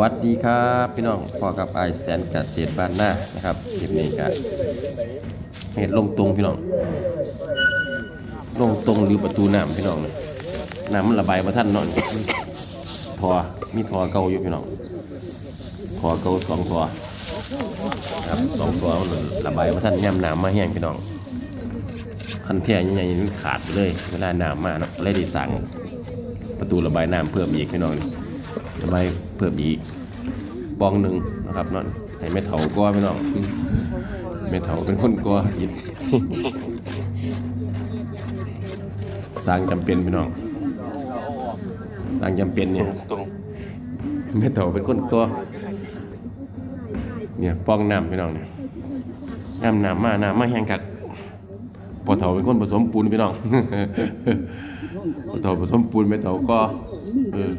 วัสดีครับพี่น้องพอกับไอแสนเกษตรบ้านหน้านะครับคลิปนี้ก็เหตุลงตรงพี่น้องลงตรงหรือประตูน้ำพี่น้องนี่น้ำมันระบายมาท่านนอนทอมีทอเก่าอยู่พี่น้องทอเก่าสองทอครับสองทอมันระบายมาท่านย่ำน้ำมาแห้งพี่น้องคันแท่ใหญ่ๆมันขาดไปเลยเวลาน้ำมาเนาะเลยได้สั่งประตูระบายน้ำเพิ่มอีกพี่น้องระบายเพิ่มอีก ปองหนึ่งนะครับเนาะให้แม่เถาก้อพี่น้องแม่เถาเป็นคนก้ออิดสร้างจำเป็นพี่น้องสร้างจำเป็นเนี่ยแม่เถาเป็นคนตัวเนี่ยป้องน้ำพี่น้องเนี่ยน้ำน้ำมาน้ำมาแห้งกักพอเถาเป็นคนผสมปูนพี่น้องพอเถาผสมปูนแม่เถาก็เออ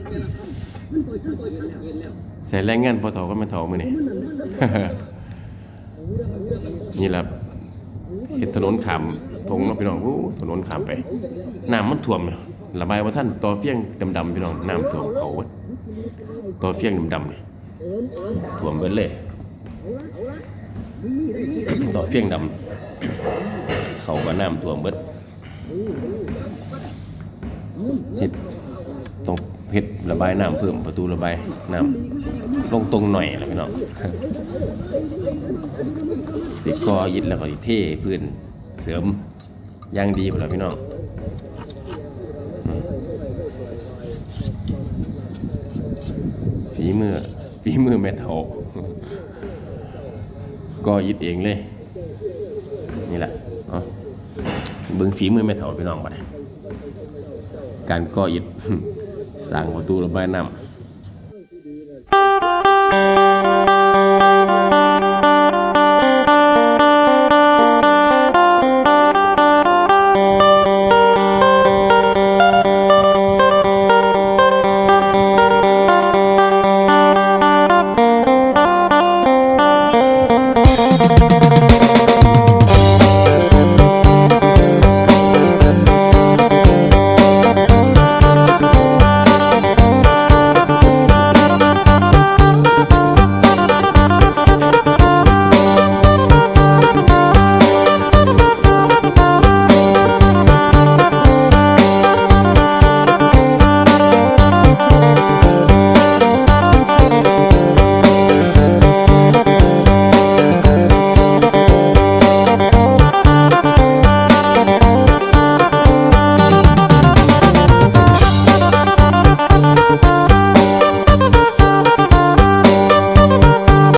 ใส่แรงงานพอเถาก็ม่เถามือนี่ นี่แหละเห็นถนนขามทงเนาะพี่น้องโอ้ถนนขามไปน้ำมันท่วมระบายว่าท่านต่อเฟี้ยงดำๆพี่น้องน้ำท่วมเขาว้ยต่อเฟี้ยงดำๆนี่ท่วมเบิดเลยต่อเฟี้ยงดำเขาก็น้ำท่วมเบิดเฮ็ดต้อง เพชรระบายน้ำเพิ่มประตูระบายน้ำลงตรงหน่อยแหละพี่น้องติดกอยึดแล้วก็เท่พื้นเสริมย่างดีหมดแล้วพี่น้องฝีมือฝีมือแม่เฒ่ากอยึดเองเลย นี่แหละเอาเบิ่งฝีมือแม่เฒ่าพี่น้องบัดนี้การก่ออิฐ สร้างประตูระบายน้ำ